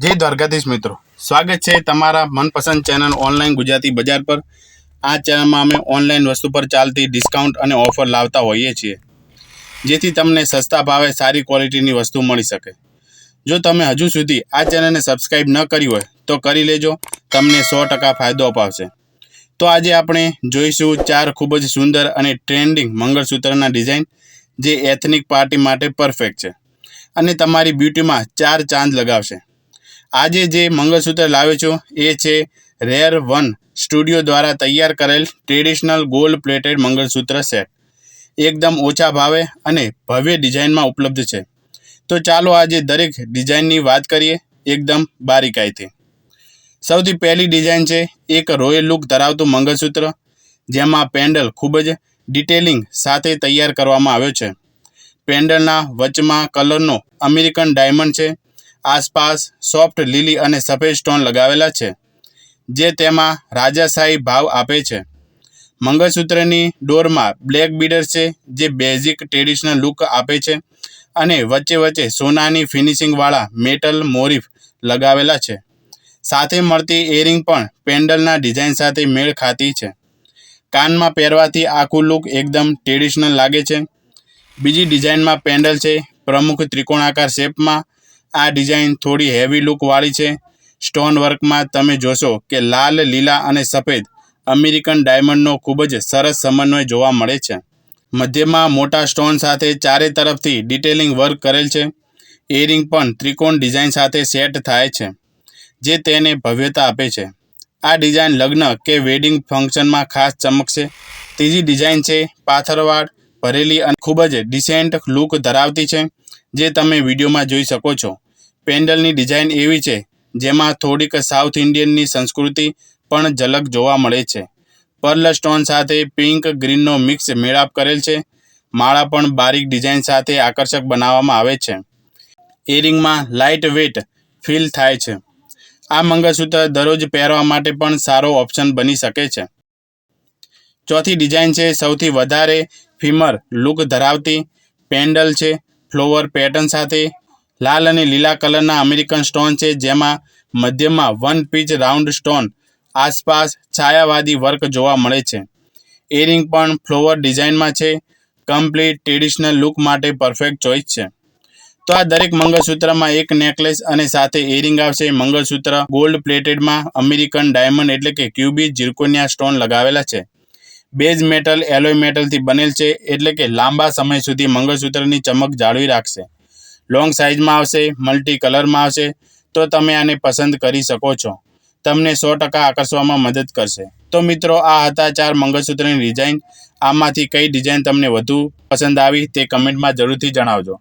જય દ્વારકાધીશ મિત્રો. સ્વાગત છે તમારા મનપસંદ ચેનલ ઓનલાઈન ગુજરાતી બજાર પર. આ ચેનલમાં અમે ઓનલાઈન વસ્તુ પર ચાલતી ડિસ્કાઉન્ટ અને ઓફર લાવતા હોઈએ છીએ. જેથી તમને સસ્તા ભાવે સારી ક્વોલિટીની વસ્તુ મળી શકે. જો તમે હજુ સુધી આ ચેનલને સબસ્ક્રાઈબ ન કરી હોય, તો કરી લેજો. તમને સો ટકા ફાયદો અપાવશે. તો આજે આપણે જોઈશું ચાર ખૂબ જ સુંદર અને ટ્રેન્ડિંગ મંગળસૂત્રના ડિઝાઇન, જે એથનિક પાર્ટી માટે પરફેક્ટ છે. અને તમારી બ્યુટીમાં ચાર ચાંદ લગાવશે. આજે જે મંગળસૂત્ર લાવ્યો છું, એ છે રેર વન સ્ટુડિયો દ્વારા તૈયાર કરેલ traditional gold plated mangalsutra set. એકદમ ઓછા ભાવે અને ભવ્ય ડિઝાઇનમાં ઉપલબ્ધ છે. તો ચાલો આજે દરેક ડિઝાઇનની વાત કરીએ એકદમ બારીકાઈથી. સૌથી પહેલી ડિઝાઇન છે, એક રોયલ લુક ધરાવતું મંગળસૂત્ર, જેમાં પેન્ડલ ખૂબ જ ડિટેલિંગ સાથે તૈયાર કરવામાં આવ્યો છે. પેન્ડલના વચમાં કલરનો અમેરિકન ડાયમંડ છે આસપાસ સોફ્ટ લીલી અને સફેદ સ્ટોન લગાવેલા છે, જે તેમાં રાજાશાહી ભાવ આપે છે. મંગળસૂત્રની ડોરમાં બ્લેક બીડર છે, જે બેઝિક ટ્રેડિશનલ લુક આપે છે અને વચ્ચે વચ્ચે સોનાની ફિનિશિંગવાળા મેટલ મોરીફ લગાવેલા છે. સાથે મળતી એરિંગ પણ પેન્ડલના ડિઝાઇન સાથે મેળ ખાતી છે. કાનમાં પહેરવાથી આખું લુક એકદમ ટ્રેડિશનલ લાગે છે. બીજી ડિઝાઇનમાં પેન્ડલ છે, પ્રમુખ ત્રિકોણાકાર શેપમાં આ ડિઝાઇન થોડી હેવી લુકવાળી છે. સ્ટોન વર્કમાં તમે જોશો કે લાલ, લીલા અને સફેદ અમેરિકન ડાયમંડનો ખૂબ જ સરસ સમન્વય જોવા મળે છે. મધ્યમાં મોટા સ્ટોન સાથે ચારે તરફથી ડિટેલિંગ વર્ક કરેલ છે. એરિંગ પણ ત્રિકોણ ડિઝાઇન સાથે સેટ થાય છે, જે તેને ભવ્યતા આપે છે. આ ડિઝાઇન લગ્ન કે વેડિંગ ફંક્શનમાં ખાસ ચમકશે ત્રીજી ડિઝાઇન છે પાથરવાડ, ભરેલી અને ખૂબ જ ડિસેન્ટ લુક ધરાવતી છે. જે તમે વિડીયોમાં જોઈ શકો છો. પેન્ડલની ડિઝાઇન એવી છે, જેમાં થોડીક સાઉથ ઇન્ડિયનની સંસ્કૃતિ પણ ઝલક જોવા મળે છે. પર્લ સ્ટોન સાથે પિંક ગ્રીનનો મિક્સ મેળાપ કરેલ છે. માળા પણ બારીક ડિઝાઇન સાથે આકર્ષક બનાવવામાં આવે છે. એરિંગમાં લાઇટ વેટ ફીલ થાય છે. આ મંગળસૂત્ર દરરોજ પહેરવા માટે પણ સારો ઓપ્શન બની શકે છે. ચોથી ડિઝાઇન છે, સૌથી વધારે ફીમર લુક ધરાવતી પેન્ડલ છે. ફ્લોવર પેટર્ન સાથે લાલ અને લીલા કલરના અમેરિકન સ્ટોન છે, જેમાં મધ્યમાં વન પીચ રાઉન્ડ સ્ટોન આસપાસ છાયાવાદી વર્ક જોવા મળે છે. એરિંગ પણ ફ્લોવર ડિઝાઇનમાં છે, કમ્પ્લીટ ટ્રેડિશનલ લુક માટે પરફેક્ટ ચોઇસ છે. તો આ દરેક મંગળસૂત્રમાં એક નેકલેસ અને સાથે એરિંગ આવશે. મંગળસૂત્ર ગોલ્ડ પ્લેટેડમાં અમેરિકન ડાયમંડ એટલે કે ક્યુબી જીર્કોનિયા સ્ટોન લગાવેલા છે. બેઝ મેટલ, એલોય મેટલથી બનેલ છે, એટલે કે લાંબા સમય સુધી મંગળસૂત્રની ચમક જાળવી રાખશે. લોંગ સાઇઝમાં આવશે, મલ્ટી કલરમાં આવશે, તો તમે આને પસંદ કરી શકો છો. તમને સો ટકા આકર્ષવામાં મદદ કરશે. તો મિત્રો, આ હતા ચાર મંગળસૂત્રની ડિઝાઇન. આમાંથી કઈ ડિઝાઇન તમને વધુ પસંદ આવી તે કમેન્ટમાં જરૂરથી જણાવજો.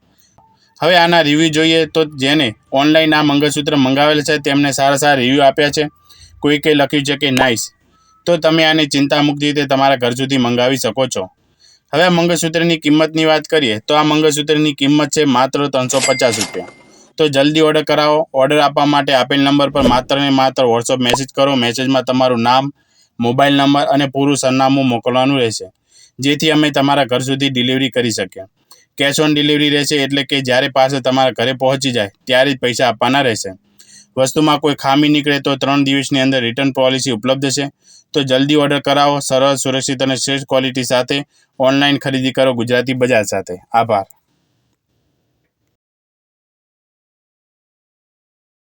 હવે આના રિવ્યૂ જોઈએ તો જેને ઓનલાઈન આ મંગળસૂત્ર મંગાવેલ છે તેમને સારા સારા રિવ્યૂ આપ્યા છે. કોઈ કંઈ લખ્યું છે કે નાઇસ. તો તમે આને ચિંતા મુક્ત રીતે તમારા ઘર સુધી મંગાવી શકો છો. હવે મંગળસૂત્રની કિંમતની વાત કરીએ, તો આ મંગળસૂત્રની કિંમત છે માત્ર ત્રણસો પચાસ રૂપિયા. તો જલ્દી ઓર્ડર કરાવો. ઓર્ડર આપવા માટે આપેલ નંબર પર માત્ર ને માત્ર વોટ્સઅપ મેસેજ કરો. મેસેજમાં તમારું નામ મોબાઈલ નંબર અને પૂરું સરનામું મોકલવાનું રહેશે, જેથી અમે તમારા ઘર સુધી ડિલિવરી કરી શકીએ. કેશ ઓન ડિલિવરી રહેશે એટલે કે જ્યારે પાસે તમારા ઘરે પહોંચી જાય, ત્યારે જ પૈસા આપવાના રહેશે. વસ્તુમાં કોઈ ખામી નીકળે તો ત્રણ દિવસની અંદર રિટર્ન પોલિસી ઉપલબ્ધ છે. તો જલ્દી ઓર્ડર કરાવો, સરળ, સુરક્ષિત અને શ્રેષ્ઠ ક્વોલિટી સાથે ઓનલાઈન ખરીદી કરો ગુજરાતી બજાર સાથે. આભાર.